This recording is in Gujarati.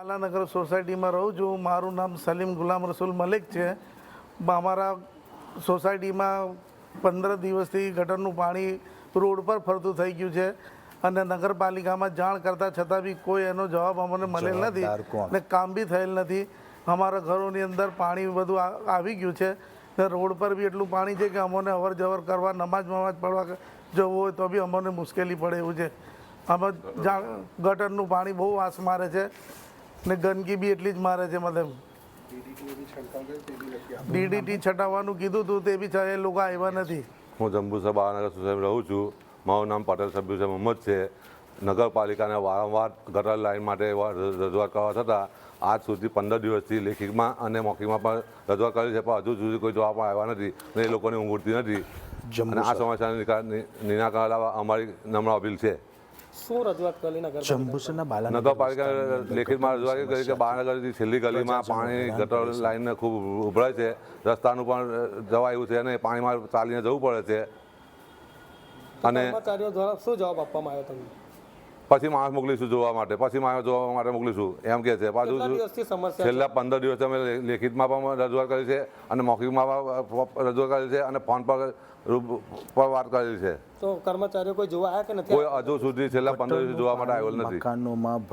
આલાનગર સોસાયટીમાં રહું છું. મારું નામ સલીમ ગુલામ રસુલ મલિક છે. અમારા સોસાયટીમાં પંદર દિવસથી ગટરનું પાણી રોડ પર ફરતું થઈ ગયું છે અને નગરપાલિકામાં જાણ કરતાં છતાં બી કોઈ એનો જવાબ અમને મળેલ નથી અને ને કામ બી થયેલ નથી. અમારા ઘરોની અંદર પાણી બધું આવી ગયું છે. ને રોડ પર બી એટલું પાણી છે કે અમને અવર જવર કરવા નમાજ નમાજ પડવા જવું હોય તો બી અમને મુશ્કેલી પડે એવું છે. અમે જાણ ગટરનું પાણી બહુ વાસ મારે છે. ને ગંદકી બી એટલી જ મારે છે મતલબ. ડીડીટી છટાવવાનું કીધું હતું તે બી છ- એ લોકો આવ્યા નથી. હું જંબુસર બાળનગર સોસાયટી રહું છું. મારું નામ પટેલ સભ્ય છે મોહમ્મદ છે. નગરપાલિકાને વારંવાર ગટર લાઈન માટે રજૂઆત કરવા છતાં આજ સુધી પંદર દિવસથી લેખિતમાં અને મૌખિકમાં પણ રજૂઆત કરી છે પણ હજુ સુધી કોઈ જવાબ આવ્યા નથી અને એ લોકોની ઊંઘ ઉડતી નથી. અને આ સમસ્યાને નિરાકરણ લાવવા અમારી નમ્ર અપીલ છે. શું રજૂઆત કરી નગર જંબુસરના બાલા નગરપાલિકા લેખિતમાં રજૂઆત કરી કે બાળનગરથી છેલ્લી ગલીમાં પાણી ગટર લાઈનને ખૂબ ઉભરાય છે. રસ્તાનું પણ જવા એવું છે અને પાણીમાં ચાલીને જવું પડે છે. અને કર્મચારીઓ દ્વારા શું જવાબ આપવામાં આવ્યો તમને? પછી માણસ મોકલીશું જોવા માટે પછી માણસ જોવા માટે મોકલીશું. એમ કે છે. પાછું છેલ્લા પંદર દિવસ અમે લેખિતમાં પણ રજૂઆત કરી છે અને મૌખિકમાં પણ રજૂઆત કરી છે અને ફોન પર પર વાત કરેલી છે. તો કર્મચારીઓ કોઈ જોવા આવ્યા કે નથી કોઈ હજુ સુધી છેલ્લા પંદર દિવસ જોવા માટે આવેલ નથી.